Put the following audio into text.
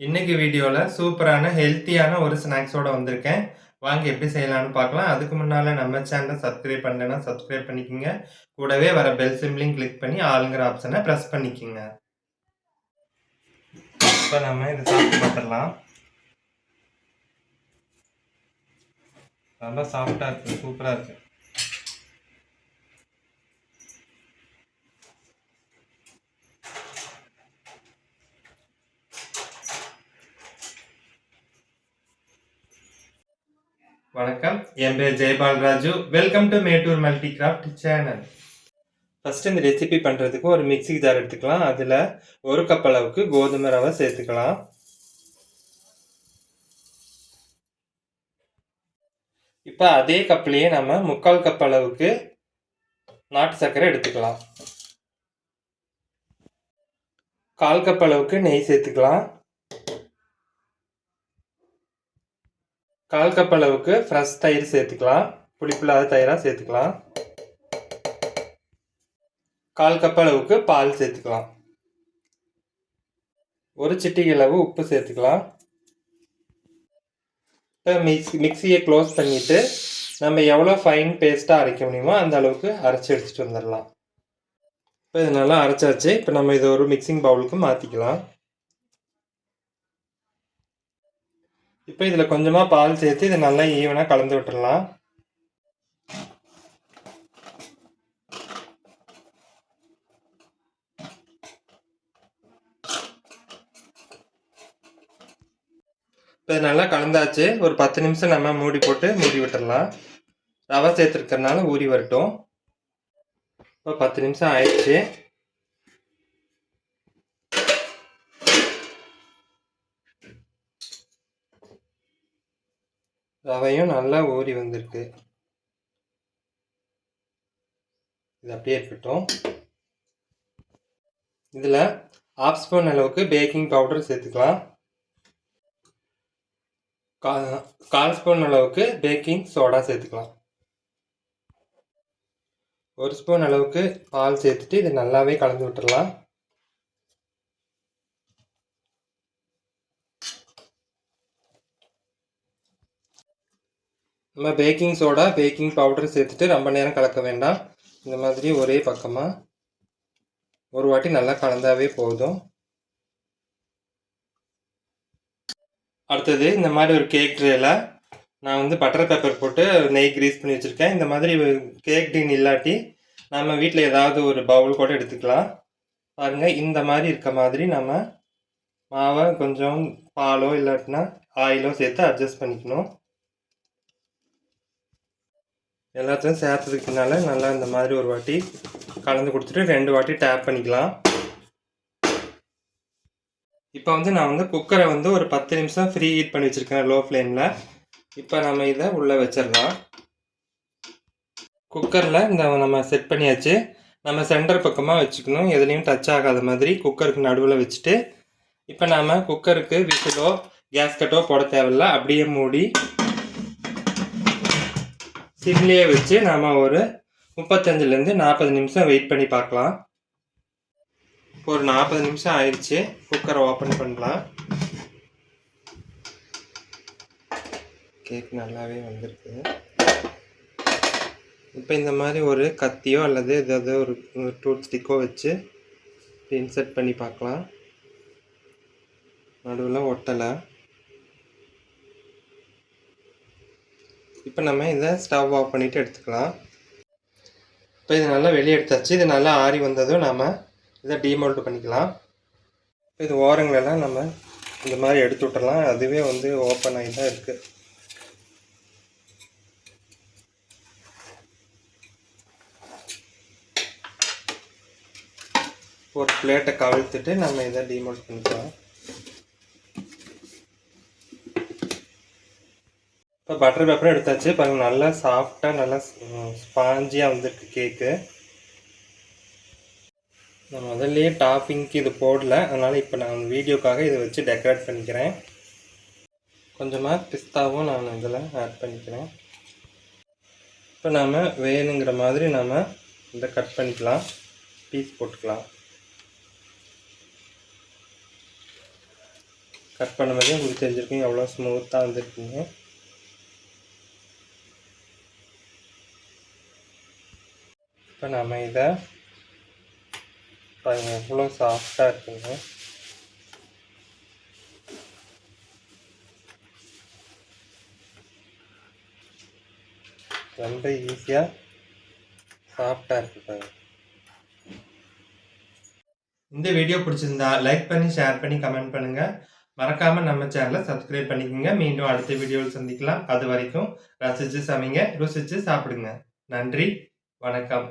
இன்னைக்கு வீடியோவில் சூப்பரான ஹெல்த்தியான ஒரு ஸ்நாக்ஸோடு வந்திருக்கேன். வாங்க எப்படி செய்யலாம்னு பார்க்கலாம். அதுக்கு முன்னால் நம்ம சேனலை சப்ஸ்கிரைப் பண்ணலைன்னா சப்ஸ்கிரைப் பண்ணிக்கோங்க. கூடவே வர பெல் சிம்லையும் கிளிக் பண்ணி ஆளுங்கிற ஆப்ஷனை ப்ரெஸ் பண்ணிக்கோங்க. இப்போ நம்ம இதை சாப்பிட்டு பார்த்துடலாம். ரொம்ப சாஃப்டாக இருக்குது சூப்பராக இருக்குது வணக்கம். என் பேர் Jaipal Raju welcome to Mettur multi craft channel first இந்த ரெசிபி பண்ணுறதுக்கு ஒரு மிக்சி ஜார் எடுத்துக்கலாம். அதில் ஒரு கப் அளவுக்கு கோதுமை ரவை சேர்த்துக்கலாம். இப்போ அதே கப்லேயே நம்ம முக்கால் கப் அளவுக்கு நாட்டு சர்க்கரை எடுத்துக்கலாம். கால் கப் அளவுக்கு நெய் சேர்த்துக்கலாம். கால் கப் அளவுக்கு ஃப்ரெஷ் தயிர் சேர்த்துக்கலாம். புளிப்பில்லாத தயிராக சேர்த்துக்கலாம். கால் கப் அளவுக்கு பால் சேர்த்துக்கலாம். ஒரு சிட்டிகை அளவு உப்பு சேர்த்துக்கலாம். இப்போ மிக்ஸ் மிக்சியை க்ளோஸ் பண்ணிவிட்டு நம்ம எவ்வளோ ஃபைன் பேஸ்ட்டாக அரைக்க முடியுமோ அந்த அளவுக்கு அரைச்சி எடுத்துகிட்டு வந்துடலாம். இப்போ இது நல்லா அரைச்சாச்சு. இப்போ நம்ம இதை ஒரு மிக்சிங் பவுலுக்கு மாற்றிக்கலாம் இப்போ இதில் கொஞ்சமாக பால் சேர்த்து இதை நல்லா ஈவனாக கலந்து விட்டுடலாம் இப்போ இது நல்லா கலந்தாச்சு. ஒரு பத்து நிமிஷம் நம்ம மூடி போட்டு மூடி விட்டுடலாம் ரவை சேர்த்துருக்கறனால ஊறி வரட்டும். இப்போ பத்து நிமிஷம் ஆயிடுச்சு. ரவையும் நல்லா ஊறி வந்திருக்கு. இது அப்படியே இருக்கட்டும். இதில் ஆஃப் ஸ்பூன் அளவுக்கு பேக்கிங் பவுடர் சேர்த்துக்கலாம். கா கால் ஸ்பூன் அளவுக்கு பேக்கிங் சோடா சேர்த்துக்கலாம். ஒரு ஸ்பூன் அளவுக்கு பால் சேர்த்துட்டு இது நல்லாவே கலந்து விட்டுடலாம் நம்ம பேக்கிங் சோடா பேக்கிங் பவுடர் சேர்த்துட்டு ரொம்ப நேரம் கலக்க வேண்டாம். இந்த மாதிரி ஒரே பக்கமாக ஒரு வாட்டி நல்லா கலந்தாவே போதும். அடுத்தது இந்த மாதிரி ஒரு கேக் ட்ரேல நான் வந்து பட்டர் பேப்பர் போட்டு நெய் கிரீஸ் பண்ணி வச்சுருக்கேன். இந்த மாதிரி கேக் டீன் இல்லாட்டி நம்ம வீட்டில் ஏதாவது ஒரு பவுல் கூட எடுத்துக்கலாம். பாருங்கள் இந்த மாதிரி இருக்க மாதிரி நம்ம மாவை கொஞ்சம் பாலோ இல்லாட்டினா ஆயிலோ சேர்த்து அட்ஜஸ்ட் பண்ணிக்கணும். எல்லாத்தையும் சேர்த்ததுக்குனால நல்லா இந்த மாதிரி ஒரு வாட்டி கலந்து கொடுத்துட்டு ரெண்டு வாட்டி டேப் பண்ணிக்கலாம். இப்போ வந்து நான் வந்து குக்கரை வந்து ஒரு பத்து நிமிஷம் ஃப்ரீ ஹீட் பண்ணி வச்சுருக்கேன் லோ. ஃப்ளேமில் இப்போ நம்ம இதை உள்ளே வச்சிடலாம். குக்கரில் இந்த நம்ம செட் பண்ணியாச்சு. நம்ம சென்டர் பக்கமாக வச்சுக்கணும். எதுலேயும் டச் ஆகாத மாதிரி குக்கருக்கு நடுவில் வச்சுட்டு இப்போ நாம் குக்கருக்கு விசிலோ கேஸ்கட்டோ போட தேவையில்ல. அப்படியே மூடி சிம்லேயே வச்சு நாம் ஒரு முப்பத்தஞ்சுலேருந்து நாற்பது நிமிஷம் வெயிட் பண்ணி பார்க்கலாம். ஒரு நாற்பது நிமிஷம் ஆயிடுச்சு. குக்கரை ஓப்பன் பண்ணலாம். கேக் நல்லாவே வந்திருக்கு. இப்போ இந்த மாதிரி ஒரு கத்தியோ அல்லது ஏதாவது ஒரு டூத் ஸ்டிக்கோ வச்சு இன்சர்ட் பண்ணி பார்க்கலாம். நடுவில் ஒட்டலை. இப்போ நம்ம இதை ஸ்டவ் ஆஃப் பண்ணிவிட்டு எடுத்துக்கலாம். இப்போ இது நல்லா வெளியே எடுத்தாச்சு. இது நல்லா ஆறி வந்ததும் நம்ம இதை டீமோல்ட் பண்ணிக்கலாம். இப்போ இது ஓரங்களெல்லாம் நம்ம இந்த மாதிரி எடுத்து விட்டுறலாம். அதுவே வந்து ஓப்பன் ஆகி தான் இருக்குது ஒரு பிளேட்டை கவிழ்த்துட்டு நம்ம இதை டீமோல்ட் பண்ணிக்கலாம். இப்போ பட்டர் பேப்பரும் எடுத்தாச்சு. பாருங்க நல்லா சாஃப்டாக நல்லா ஸ்பாஞ்சியாக வந்திருக்கு கேக்கு நான் முதல்லையே டாப்பிங்க்கு இது போடல. அதனால் இப்போ நான் வீடியோக்காக இதை வச்சு டெக்கரேட் பண்ணிக்கிறேன். கொஞ்சமாக பிஸ்தாவும் நான் இதில் ஆட் பண்ணிக்கிறேன். இப்போ நாம் வேணுங்கிற மாதிரி நாம் இதை கட் பண்ணிக்கலாம். பீஸ் போட்டுக்கலாம். கட் பண்ண மாதிரியே உங்களுக்கு தெரிஞ்சிருக்கும். எவ்வளோ ஸ்மூத்தாக வந்துருக்குங்க இப்போ நம்ம இதை பாருங்க எவ்வளோ சாஃப்டாக இருக்குங்க. ரொம்ப ஈஸியாக சாஃப்டாக இருக்கு பாருங்க. இந்த வீடியோ பிடிச்சிருந்தா லைக் பண்ணி ஷேர் பண்ணி கமெண்ட் பண்ணுங்கள் மறக்காமல் நம்ம சேனலை சப்ஸ்கிரைப் பண்ணிக்கோங்க. மீண்டும் அடுத்த வீடியோவில் சந்திக்கலாம். அது வரைக்கும் ரசிச்சு சமைங்க ருசிச்சு சாப்பிடுங்க. நன்றி வணக்கம்.